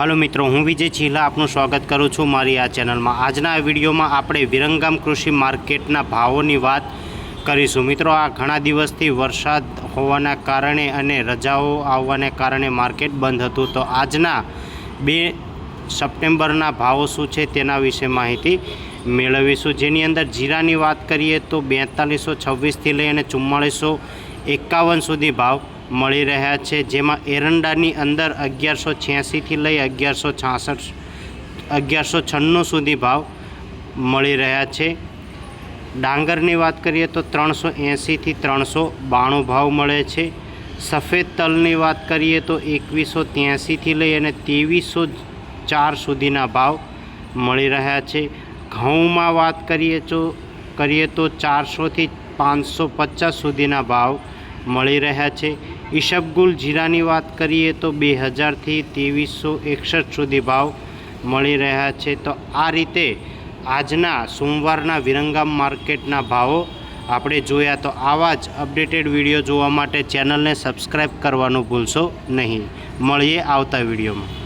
Hello મિત્રો, હું વિજય ચીલા આપનું સ્વાગત કરું છું મારી આ ચેનલમાં. આજના વિડીયોમાં આપણે વિરંગામ કૃષિ માર્કેટના ભાવોની વાત કરીશું. મિત્રો, આ ઘણા દિવસથી વરસાદ હોવાના કારણે અને રજાઓ આવવાને કારણે માર્કેટ બંધ હતું. તો આજના બે સપ્ટેમ્બરના ભાવો શું છે તેના વિશે માહિતી મેળવીશું. જેની અંદર જીરાની વાત કરીએ તો બેતાલીસો છવ્વીસથી લઈ અને ચુમ્માળીસો એકાવન સુધી ભાવ મળી રહ્યા છે, જેમાં એરંડાની અંદર અગિયારસો છ્યાસીથી લઈ અગિયારસો છાસઠ, અગિયારસો છન્નું સુધી ભાવ મળી રહ્યા છે. ડાંગરની વાત કરીએ તો ત્રણસો એંસીથી ત્રણસો બાણું ભાવ મળે છે. સફેદ તલની વાત કરીએ તો એકવીસો ત્યાંસીથી લઈ અને ત્રેવીસો ચાર સુધીના ભાવ મળી રહ્યા છે. ઘઉંમાં વાત કરીએ તો કરીએ તો ચારસોથી પાંચસો પચાસ સુધીના ભાવ મળી રહ્યા છે. ઈશબગુલ જીરાની વાત કરીએ તો બે હજારથી ત્રેવીસો એકસઠ સુધી ભાવ મળી રહ્યા છે. તો આ રીતે આજના સોમવારના વિરંગામ માર્કેટના ભાવો આપણે જોયા. તો આવા જ અપડેટેડ વીડિયો જોવા માટે ચેનલને સબસ્ક્રાઈબ કરવાનું ભૂલશો નહીં. મળીએ આવતા વિડીયોમાં.